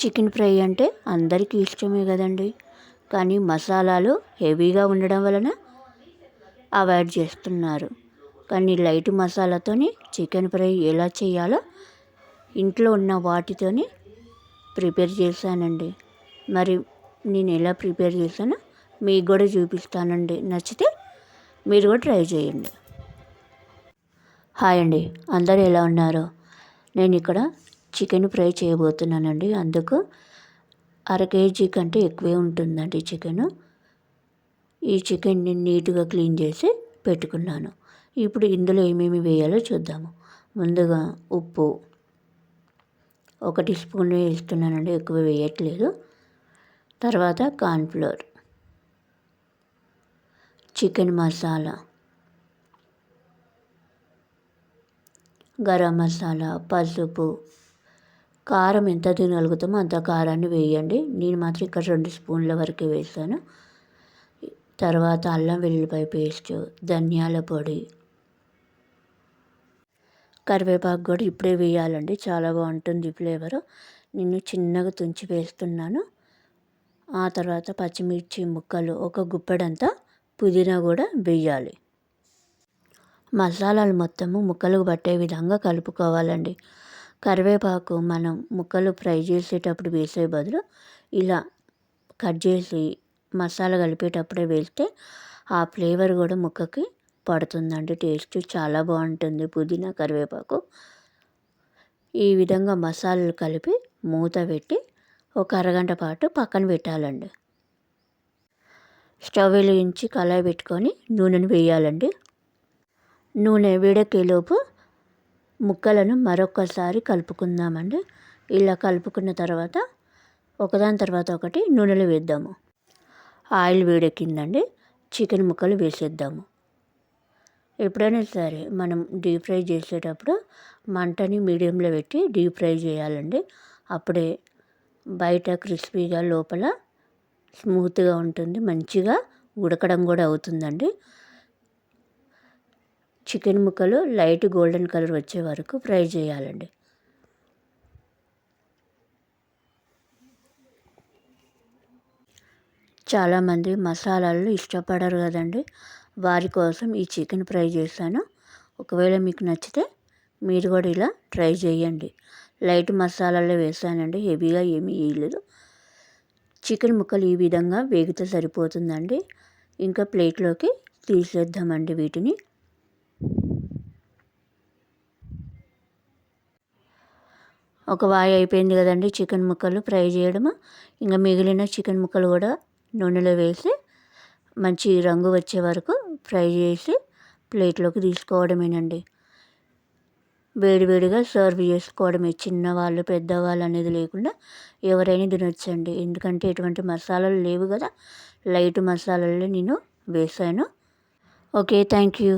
Chicken fry అంటే అందరికీ ఇష్టమే కదండి. కానీ మసాలాలు హెవీగా ఉండడం వలన అవాయిడ్ చేస్తున్నారు. కానీ లైట్ మసాలాతోని చికెన్ ఫ్రై ఎలా చేయాలో ఇంట్లో ఉన్న వాటితోని ప్రిపేర్ చేశానండి. మరి నేను ఎలా ప్రిపేర్ చేశానో మీకు కూడా చూపిస్తానండి. నచ్చితే మీరు కూడా ట్రై చేయండి. హాయ్ అండి. అందరూ ఎలా ఉన్నారు? నేను ఇక్కడ చికెన్ ఫ్రై చేయబోతున్నానండి. అందుకు అర కేజీ కంటే ఎక్కువే ఉంటుందండి చికెను. ఈ చికెన్ని నీట్గా క్లీన్ చేసి పెట్టుకున్నాను. ఇప్పుడు ఇందులో ఏమేమి వేయాలో చూద్దాము. ముందుగా ఉప్పు ఒకటి స్పూన్ వేస్తున్నానండి. ఎక్కువ వేయట్లేదు. తర్వాత కార్న్ఫ్లోర్ చికెన్ మసాలా గరం మసాలా పసుపు కారం ఎంత తినగలుగుతామో అంత కారాన్ని వేయండి. నేను మాత్రం ఇక్కడ రెండు స్పూన్ల వరకు వేసాను. తర్వాత అల్లం వెల్లుల్లిపాయ పేస్ట్ ధనియాల పొడి. కరివేపాకు కూడా ఇప్పుడే వేయాలండి. చాలా బాగుంటుంది ఫ్లేవర్. నేను చిన్నగా తుంచి వేస్తున్నాను. ఆ తర్వాత పచ్చిమిర్చి ముక్కలు ఒక గుప్పెడంతా పుదీనా కూడా వేయాలి. మసాలాలు మొత్తము ముక్కలకు పట్టే విధంగా కలుపుకోవాలండి. కరివేపాకు మనం ముక్కలు ఫ్రై చేసేటప్పుడు వేసే బదులు ఇలా కట్ చేసి మసాలా కలిపేటప్పుడే వేస్తే ఆ ఫ్లేవర్ కూడా ముక్కకి పడుతుందండి. టేస్ట్ చాలా బాగుంటుంది పుదీనా కరివేపాకు. ఈ విధంగా మసాలాలు కలిపి మూత పెట్టి ఒక అరగంట పాటు పక్కన పెట్టాలండి. స్టవ్ వెలిగించి కళాయి పెట్టుకొని నూనెను వేయాలండి. నూనె వేడెక్కేలోపు ముక్కలను మరొకసారి కలుపుకుందామండి. ఇలా కలుపుకున్న తర్వాత ఒకదాని తర్వాత ఒకటి నూనెలు వేద్దాము. ఆయిల్ వేడెక్కిందండి. చికెన్ ముక్కలు వేసేద్దాము. ఎప్పుడైనా సరే మనం డీప్ ఫ్రై చేసేటప్పుడు మంటని మీడియంలో పెట్టి డీప్ ఫ్రై చేయాలండి. అప్పుడే బయట క్రిస్పీగా లోపల స్మూత్గా ఉంటుంది. మంచిగా ఉడకడం కూడా అవుతుందండి. చికెన్ ముక్కలు లైట్ గోల్డెన్ కలర్ వచ్చే వరకు ఫ్రై చేయాలండి. చాలామంది మసాలాలు ఇష్టపడరు కదండి. వారి కోసం ఈ చికెన్ ఫ్రై చేశాను. ఒకవేళ మీకు నచ్చితే మీరు కూడా ఇలా ట్రై చేయండి. లైట్ మసాలాలు వేసానండి హెవీగా ఏమీ వేయలేదు. చికెన్ ముక్కలు ఈ విధంగా వేగితే సరిపోతుందండి. ఇంకా ప్లేట్లోకి తీసేద్దామండి వీటిని. ఒక వాయి అయిపోయింది కదండి చికెన్ ముక్కలు ఫ్రై చేయడము. ఇంకా మిగిలిన చికెన్ ముక్కలు కూడా నూనెలో వేసి మంచి రంగు వచ్చే వరకు ఫ్రై చేసి ప్లేట్లోకి తీసుకోవడమేనండి. వేడివేడిగా సర్వ్ చేసుకోవడమే. చిన్నవాళ్ళు పెద్దవాళ్ళు అనేది లేకుండా ఎవరైనా తినొచ్చండి. ఎందుకంటే ఎటువంటి మసాలాలు లేవు కదా. లైట్ మసాలాలు నేను వేసాను. Okay thank you.